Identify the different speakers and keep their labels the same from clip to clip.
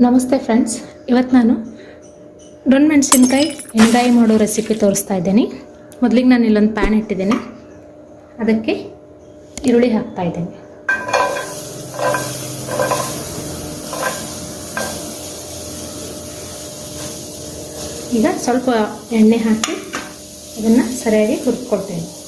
Speaker 1: ನಮಸ್ತೆ ಫ್ರೆಂಡ್ಸ್. ಇವತ್ತು ನಾನು ಡೊಣ್ ಮೆಣಸಿನ್ಕಾಯಿ ಎಣ್ಗಾಯಿ ಮಾಡೋ ರೆಸಿಪಿ ತೋರಿಸ್ತಾ ಇದ್ದೀನಿ. ಮೊದಲಿಗೆ ನಾನು ಇಲ್ಲೊಂದು ಪ್ಯಾನ್ ಇಟ್ಟಿದ್ದೀನಿ. ಅದಕ್ಕೆ ಈರುಳ್ಳಿ ಹಾಕ್ತಾ ಇದ್ದೀನಿ. ಈಗ ಸ್ವಲ್ಪ ಎಣ್ಣೆ ಹಾಕಿ ಅದನ್ನು ಸರಿಯಾಗಿ ಹುರ್ಕೊಳ್ತೇನೆ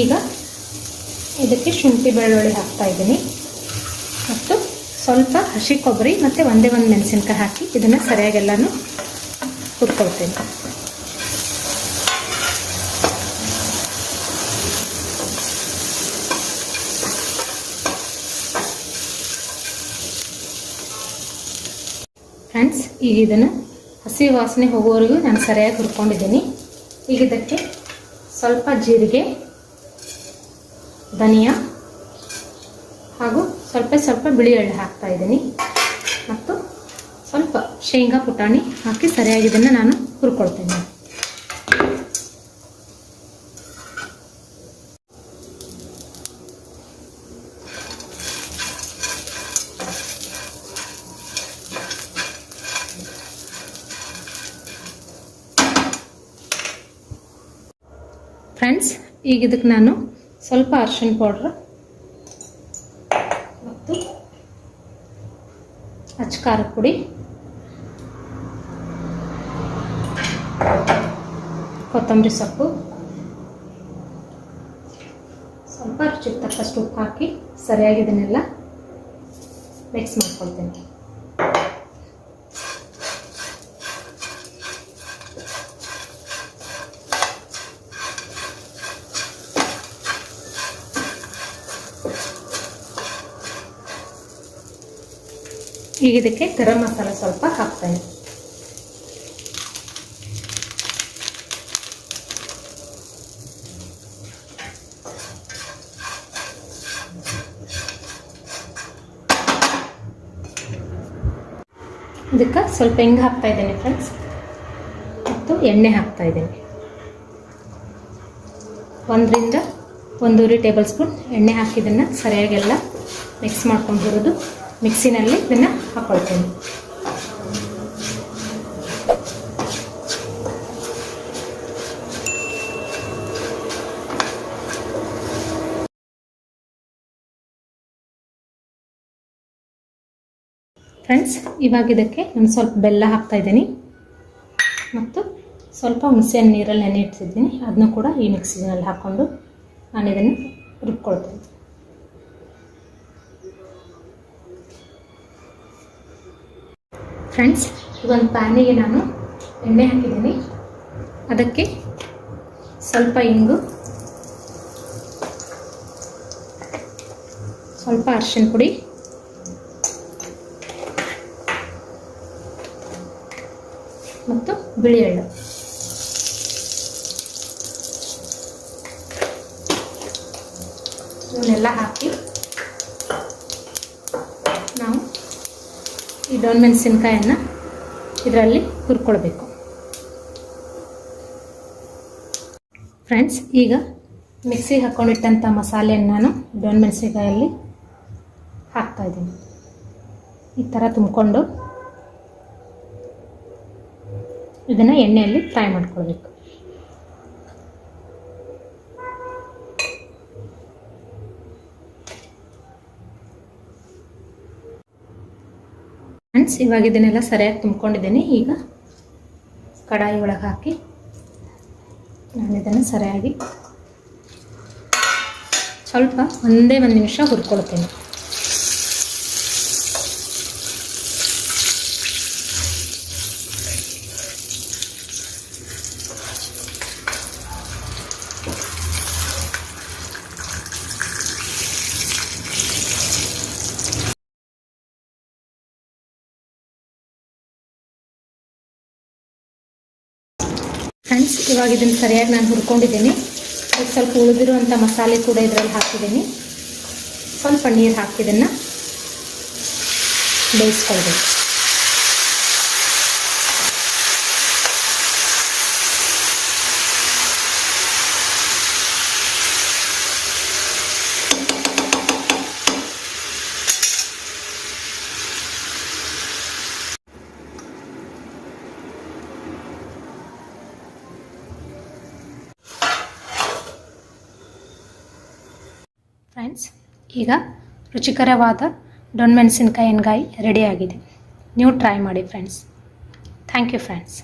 Speaker 1: ಈಗ ಇದಕ್ಕೆ ಶುಂಠಿ ಬೆಳ್ಳುಳ್ಳಿ ಹಾಕ್ತಾ ಇದ್ದೀನಿ. ಮತ್ತು ಸ್ವಲ್ಪ ಹಸಿ ಕೊಬ್ಬರಿ ಮತ್ತು ಒಂದೇ ಒಂದು ಮೆಣಸಿನ್ಕಾಯಿ ಹಾಕಿ ಇದನ್ನು ಸರಿಯಾಗೆಲ್ಲನೂ ಹುರ್ಕೊಳ್ತೀನಿ. ಫ್ರೆಂಡ್ಸ್, ಈಗ ಇದನ್ನು ಹಸಿ ವಾಸನೆ ಹೋಗೋವರೆಗೂ ನಾನು ಸರಿಯಾಗಿ ಹುರ್ಕೊಂಡಿದ್ದೀನಿ. ಈಗ ಇದಕ್ಕೆ ಸ್ವಲ್ಪ ಜೀರಿಗೆ ಧನಿಯಾ ಹಾಗೂ ಸ್ವಲ್ಪ ಸ್ವಲ್ಪ ಬಿಳಿ ಎಳ್ಳು ಹಾಕ್ತಾ ಇದ್ದೀನಿ. ಮತ್ತು ಸ್ವಲ್ಪ ಶೇಂಗಾ ಪುಟಾಣಿ ಹಾಕಿ ಸರಿಯಾಗಿ ಇದನ್ನು ನಾನು ಹುರ್ಕೊಳ್ತೇನೆ. ಫ್ರೆಂಡ್ಸ್, ಈಗ ಇದಕ್ಕೆ ನಾನು ಸ್ವಲ್ಪ ಅರ್ಶಿನ ಪೌಡ್ರ್ ಮತ್ತು ಅಚ್ಚಕಾರ ಪುಡಿ. ಕೊತ್ತಂಬರಿ ಸೊಪ್ಪು. ಸ್ವಲ್ಪ ರುಚಿಗೆ ತಕ್ಕಷ್ಟು ಉಪ್ಪು ಹಾಕಿ ಸರಿಯಾಗಿ ಇದನ್ನೆಲ್ಲ ಮಿಕ್ಸ್ ಮಾಡ್ಕೊಳ್ತೇನೆ. ಈಗ ಇದಕ್ಕೆ ಗರಂ ಮಸಾಲ ಸ್ವಲ್ಪ ಹಾಕ್ತೇನೆ ಇದಕ್ಕೆ ಸ್ವಲ್ಪ ಹೆಂಗೆ ಹಾಕ್ತಾ ಇದ್ದೇನೆ ಫ್ರೆಂಡ್ಸ್ ಮತ್ತು ಎಣ್ಣೆ ಹಾಕ್ತಾ ಇದ್ದೇನೆ. ಒಂದರಿಂದ ಒಂದೂವರೆ ಟೇಬಲ್ ಸ್ಪೂನ್ ಎಣ್ಣೆ ಹಾಕಿದ್ದನ್ನು ಸರಿಯಾಗೆಲ್ಲ ಮಿಕ್ಸ್ ಮಾಡ್ಕೊಂಡು ಬರೋದು ಮಿಕ್ಸಿನಲ್ಲಿ ಇದನ್ನು ಹಾಕ್ಕೊಳ್ತೀನಿ ಫ್ರೆಂಡ್ಸ್, ಇವಾಗ ಇದಕ್ಕೆ ನಾನು ಸ್ವಲ್ಪ ಬೆಲ್ಲ ಹಾಕ್ತಾ ಇದ್ದೀನಿ. ಮತ್ತು ಸ್ವಲ್ಪ ಹುಣಸೆಹಣ್ಣು ನೀರಲ್ಲಿ ನೆನೆ ಇಡ್ತಿದ್ದೀನಿ ಅದನ್ನು ಕೂಡ ಈ ಮಿಕ್ಸಿನಲ್ಲಿ ಹಾಕ್ಕೊಂಡು ನಾನು ಇದನ್ನು ರುಬ್ಕೊಳ್ತೇನೆ. ಫ್ರೆಂಡ್ಸ್ ಒಂದು ಪ್ಯಾನಿಗೆ ನಾನು ಎಣ್ಣೆ ಹಾಕಿದ್ದೀನಿ. ಅದಕ್ಕೆ ಸ್ವಲ್ಪ ಇಂಗು, ಸ್ವಲ್ಪ ಅರಿಶಿನ ಪುಡಿ, ಮತ್ತು ಬಿಳಿ ಎಳ್ಳು. ಇವನ್ನೆಲ್ಲ ಹಾಕಿ ನಾವು ಈ ಡೊಣ್ ಮೆಣಸಿನ್ಕಾಯನ್ನು ಇದರಲ್ಲಿ ಹುರ್ಕೊಳ್ಬೇಕು. ಫ್ರೆಂಡ್ಸ್, ಈಗ ಮಿಕ್ಸಿಗೆ ಹಾಕ್ಕೊಂಡಿಟ್ಟಂಥ ಮಸಾಲೆಯನ್ನು ನಾನು ಡೊಣ್ ಮೆಣಸಿನ್ಕಾಯಲ್ಲಿ ಹಾಕ್ತಾ ಇದ್ದೀನಿ. ಈ ಥರ ತುಂಬಿಕೊಂಡು ಇದನ್ನು ಎಣ್ಣೆಯಲ್ಲಿ ಫ್ರೈ ಮಾಡ್ಕೊಳ್ಬೇಕು. ಫ್ರೆಂಡ್ಸ್, ಇವಾಗ ಇದನ್ನೆಲ್ಲ ಸರಿಯಾಗಿ ತುಂಬ್ಕೊಂಡಿದ್ದೀನಿ. ಈಗ ಕಡಾಯಿ ಒಳಗೆ ಹಾಕಿ ನಾನು ಇದನ್ನು ಸರಿಯಾಗಿ ಸ್ವಲ್ಪ ಒಂದೇ ಒಂದು ನಿಮಿಷ ಹುರ್ಕೊಳ್ತೀನಿ. ಫ್ರೆಂಡ್ಸ್, ಇವಾಗ ಇದನ್ನು ಸರಿಯಾಗಿ ನಾನು ಹುರ್ಕೊಂಡಿದ್ದೀನಿ. ಅದಕ್ಕೆ ಸ್ವಲ್ಪ ಉಳಿದಿರುವಂಥ ಮಸಾಲೆ ಕೂಡ ಇದರಲ್ಲಿ ಹಾಕಿದ್ದೀನಿ. ಸ್ವಲ್ಪ ನೀರು ಹಾಕಿದ್ದನ್ನು ಬೇಯಿಸ್ಕೊಳ್ಬೇಕು. ಫ್ರೆಂಡ್ಸ್ ಈಗ ರುಚಿಕರವಾದ ಡೊಣ್ ಮೆಣಸಿನ್ಕಾಯಿ ಎಣ್ಗಾಯಿ ರೆಡಿಯಾಗಿದೆ ನೀವು ಟ್ರೈ ಮಾಡಿ ಫ್ರೆಂಡ್ಸ್. Thank you friends